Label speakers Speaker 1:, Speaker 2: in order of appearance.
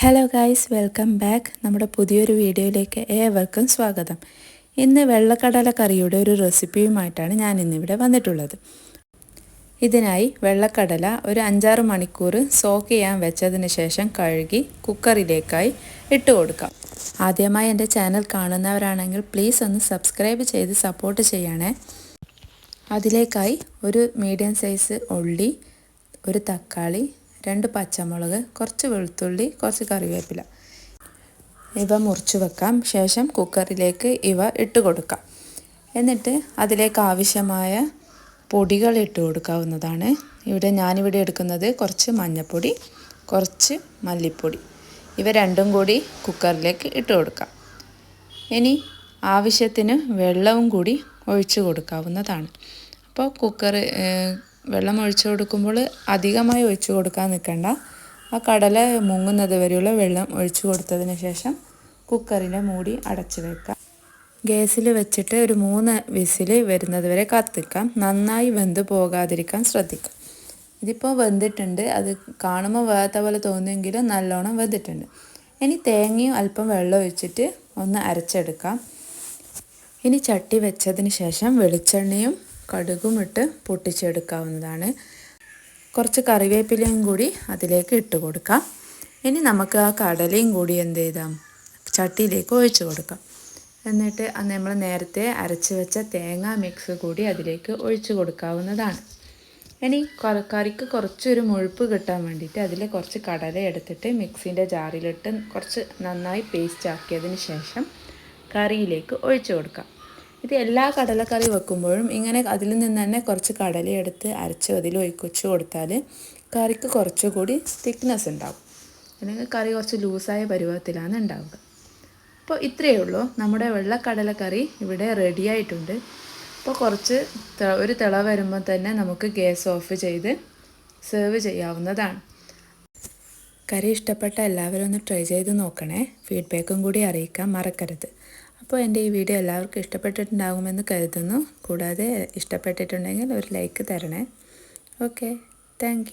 Speaker 1: Hello guys welcome back നമ്മുടെ പുതിയൊരു വീഡിയോയിലേക്ക് ഏവർക്കും സ്വാഗതം. ഇന്ന് വെള്ളക്കടല കറിയുടെ ഒരു റെസിപ്പിയുമായിട്ടാണ് ഞാൻ ഇന്നിവിടെ വന്നിട്ടുള്ളത്. ഇതിനായി വെള്ളക്കടല ഒരു അഞ്ചാറ് മണിക്കൂർ സോക്ക് ചെയ്യാൻ വെച്ചതിന് ശേഷം കഴുകി കുക്കറിലേക്കായി ഇട്ട് കൊടുക്കാം. ആദ്യമായി എന്റെ ചാനൽ കാണുന്നവരാണെങ്കിൽ പ്ലീസ് ഒന്ന് സബ്സ്ക്രൈബ് ചെയ്ത് സപ്പോർട്ട് ചെയ്യണേ. അതിലേക്കായി ഒരു മീഡിയം സൈസ് ഉള്ളി ഒരു തക്കാളി രണ്ട് പച്ചമുളക് കുറച്ച് വെളുത്തുള്ളി കുറച്ച് കറിവേപ്പില. ഇവ മുറിച്ച് വെക്കാം. ശേഷം കുക്കറിലേക്ക് ഇവ ഇട്ട് കൊടുക്കാം. എന്നിട്ട് അതിലേക്ക് ആവശ്യമായ പൊടികൾ ഇട്ട് കൊടുക്കാവുന്നതാണ്. ഇവിടെ ഞാനിവിടെ എടുക്കുന്നത് കുറച്ച് മഞ്ഞൾപ്പൊടി കുറച്ച് മല്ലിപ്പൊടി. ഇവ രണ്ടും കൂടി കുക്കറിലേക്ക് ഇട്ട് കൊടുക്കാം. ഇനി ആവശ്യത്തിന് വെള്ളവും കൂടി ഒഴിച്ച് കൊടുക്കാവുന്നതാണ്. അപ്പോൾ കുക്കർ വെള്ളം ഒഴിച്ചു കൊടുക്കുമ്പോൾ അധികമായി ഒഴിച്ചു കൊടുക്കാൻ നിൽക്കണ്ട. ആ കടല മുങ്ങുന്നത് വരെയുള്ള വെള്ളം ഒഴിച്ചു കൊടുത്തതിന് ശേഷം കുക്കറിന്റെ മൂടി അടച്ചു വെക്കാം ഗ്യാസിൽ വെച്ചിട്ട് ഒരു മൂന്ന് വിസിൽ വരുന്നത് വരെ കത്തിക്കാം നന്നായി വെന്ത് പോകാതിരിക്കാൻ ശ്രദ്ധിക്കാം ഇതിപ്പോൾ വെന്തിട്ടുണ്ട്. അത് കാണുമ്പോൾ വേത്ത പോലെ തോന്നുമെങ്കിലും നല്ലോണം വെന്തിട്ടുണ്ട്. ഇനി തേങ്ങയും അല്പം വെള്ളം ഒഴിച്ചിട്ട് ഒന്ന് അരച്ചെടുക്കാം. ഇനി ചട്ടി വെച്ചതിന് ശേഷം വെളിച്ചെണ്ണയും കടുകും ഇട്ട് പൊട്ടിച്ചെടുക്കാവുന്നതാണ്. കുറച്ച് കറിവേപ്പിലയും കൂടി അതിലേക്ക് ഇട്ട് കൊടുക്കാം. ഇനി നമുക്ക് ആ കടലയും കൂടി എന്ത് ചെയ്താം? ചട്ടിയിലേക്ക് ഒഴിച്ചു കൊടുക്കാം. എന്നിട്ട് നമ്മൾ നേരത്തെ അരച്ച് വെച്ച തേങ്ങ മിക്സ് കൂടി അതിലേക്ക് ഒഴിച്ചു കൊടുക്കാവുന്നതാണ്. ഇനി കറിക്ക് കുറച്ചൊരു മുഴുപ്പ് കിട്ടാൻ വേണ്ടിയിട്ട് അതിൽ കുറച്ച് കടല എടുത്തിട്ട് മിക്സിന്റെ ജാറിലിട്ട് കുറച്ച് നന്നായി പേസ്റ്റ് ആക്കിയതിന് ശേഷം കറിയിലേക്ക് ഒഴിച്ചു കൊടുക്കാം. ഇത് എല്ലാ കടലക്കറി വെക്കുമ്പോഴും ഇങ്ങനെ അതിൽ നിന്ന് തന്നെ കുറച്ച് കടലയെടുത്ത് അരച്ച് അതിൽ ഒഴിച്ചു കൊടുത്താൽ കറിക്ക് കുറച്ചുകൂടി തിക്നെസ് ഉണ്ടാവും. അല്ലെങ്കിൽ കറി കുറച്ച് ലൂസായ പരുവത്തിലാണ് ഉണ്ടാവുക. അപ്പോൾ ഇത്രയേ ഉള്ളൂ. നമ്മുടെ വെള്ളക്കടലക്കറി ഇവിടെ റെഡി ആയിട്ടുണ്ട്. അപ്പോൾ കുറച്ച് ഒരു തിള വരുമ്പോൾ തന്നെ നമുക്ക് ഗ്യാസ് ഓഫ് ചെയ്ത് സെർവ് ചെയ്യാവുന്നതാണ്. കറി ഇഷ്ടപ്പെട്ട എല്ലാവരും ഒന്ന് ട്രൈ ചെയ്ത് നോക്കണേ. ഫീഡ്ബാക്കും കൂടി അറിയിക്കാൻ മറക്കരുത്. അപ്പോൾ എന്റെ ഈ വീഡിയോ എല്ലാവർക്കും ഇഷ്ടപ്പെട്ടിട്ടുണ്ടാകുമെന്ന് കരുതുന്നു. കൂടാതെ ഇഷ്ടപ്പെട്ടിട്ടുണ്ടെങ്കിൽ ഒരു ലൈക്ക് തരണേ. Okay thank